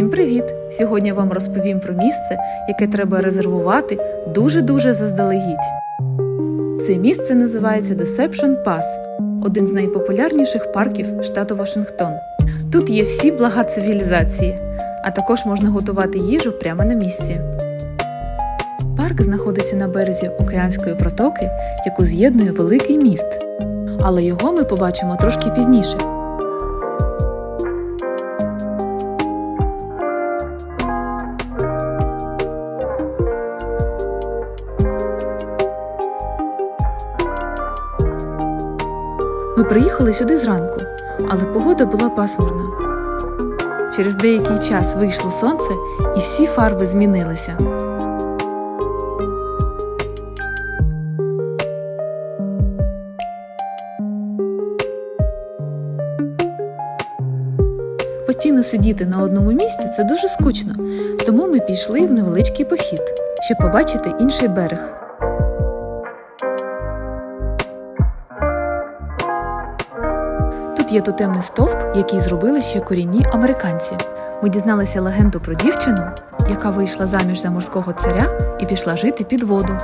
Всім привіт! Сьогодні вам розповім про місце, яке треба резервувати дуже-дуже заздалегідь. Це місце називається Deception Pass, один з найпопулярніших парків штату Вашингтон. Тут є всі блага цивілізації, а також можна готувати їжу прямо на місці. Парк знаходиться на березі океанської протоки, яку з'єднує великий міст. Але його ми побачимо трошки пізніше. Ми приїхали сюди зранку, але погода була пасмурна. Через деякий час вийшло сонце, і всі фарби змінилися. Постійно сидіти на одному місці це дуже скучно, тому ми пішли в невеличкий похід, щоб побачити інший берег. Тут є тотемний стовп, який зробили ще корінні американці. Ми дізналися легенду про дівчину, яка вийшла заміж за морського царя і пішла жити під воду.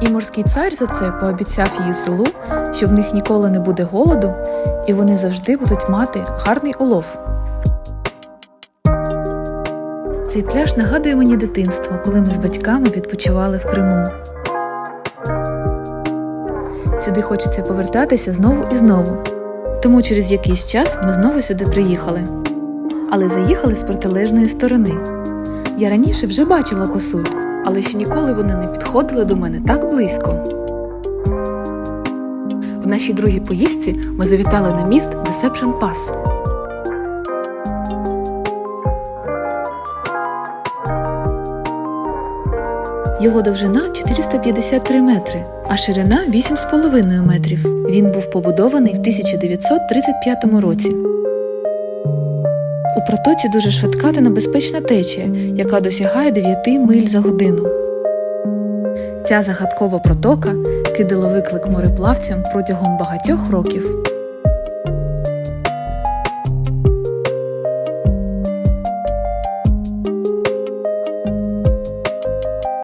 І морський цар за це пообіцяв її селу, що в них ніколи не буде голоду, і вони завжди будуть мати гарний улов. Цей пляж нагадує мені дитинство, коли ми з батьками відпочивали в Криму. Сюди хочеться повертатися знову і знову. Тому через якийсь час ми знову сюди приїхали. Але заїхали з протилежної сторони. Я раніше вже бачила косу, але ще ніколи вони не підходили до мене так близько. В нашій другій поїздці ми завітали на міст Deception Pass. Його довжина 453 метри, а ширина 8,5 метрів. Він був побудований в 1935 році. У протоці дуже швидка та небезпечна течія, яка досягає 9 миль за годину. Ця загадкова протока кидала виклик мореплавцям протягом багатьох років.